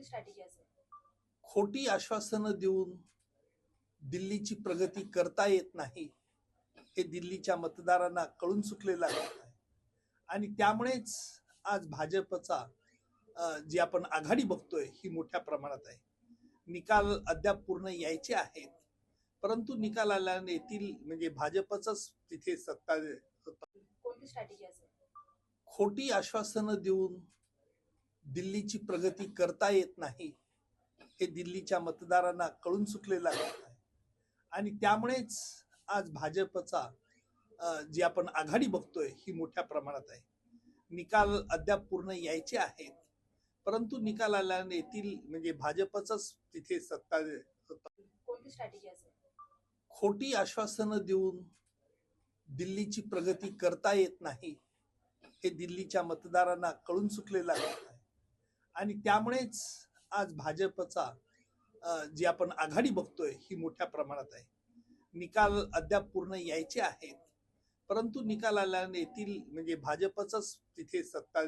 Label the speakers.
Speaker 1: कोणती स्ट्रॅटेजी असेल?
Speaker 2: खोटी आश्वासनं देऊन दिल्लीची प्रगती करता येत नाही हे दिल्लीच्या मतदारांना कळून चुकलेलं आहे. आणि त्यामुळेच आज भाजपचा जी आपण आघाडी बघतोय ही मोठ्या प्रमाणात आहे. निकाल अद्याप पूर्ण यायचे आहेत. परंतु निकाल आल्याने येतील म्हणजे भाजपच तिथे सत्ता
Speaker 1: कोणती स्ट्रॅटेजी असेल?
Speaker 2: खोटी आश्वासनं देऊन दिल्लीची प्रगती करता येत नाही हे दिल्लीच्या मतदारांना कळून चुकलेलं आहे. आणि त्यामुळेच आज भाजपचा जी आपण आघाडी बघतोय ही मोठ्या प्रमाणात आहे. निकाल अद्याप पूर्ण यायचे आहेत परंतु निकाल आल्याने येतील म्हणजे भाजपच तिथे सत्ता खोटी आश्वासनं देऊन दिल्लीची प्रगती करता येत नाही हे दिल्लीच्या मतदारांना कळून चुकलेलं आहे. आणि त्यामुळेच आज भाजपचा जी आपण आघाडी बघतोय ही मोठ्या प्रमाणात आहे. निकाल अद्याप पूर्ण यायचे आहेत. परंतु निकाल आल्याने येतील म्हणजे भाजपच तिथे सत्ता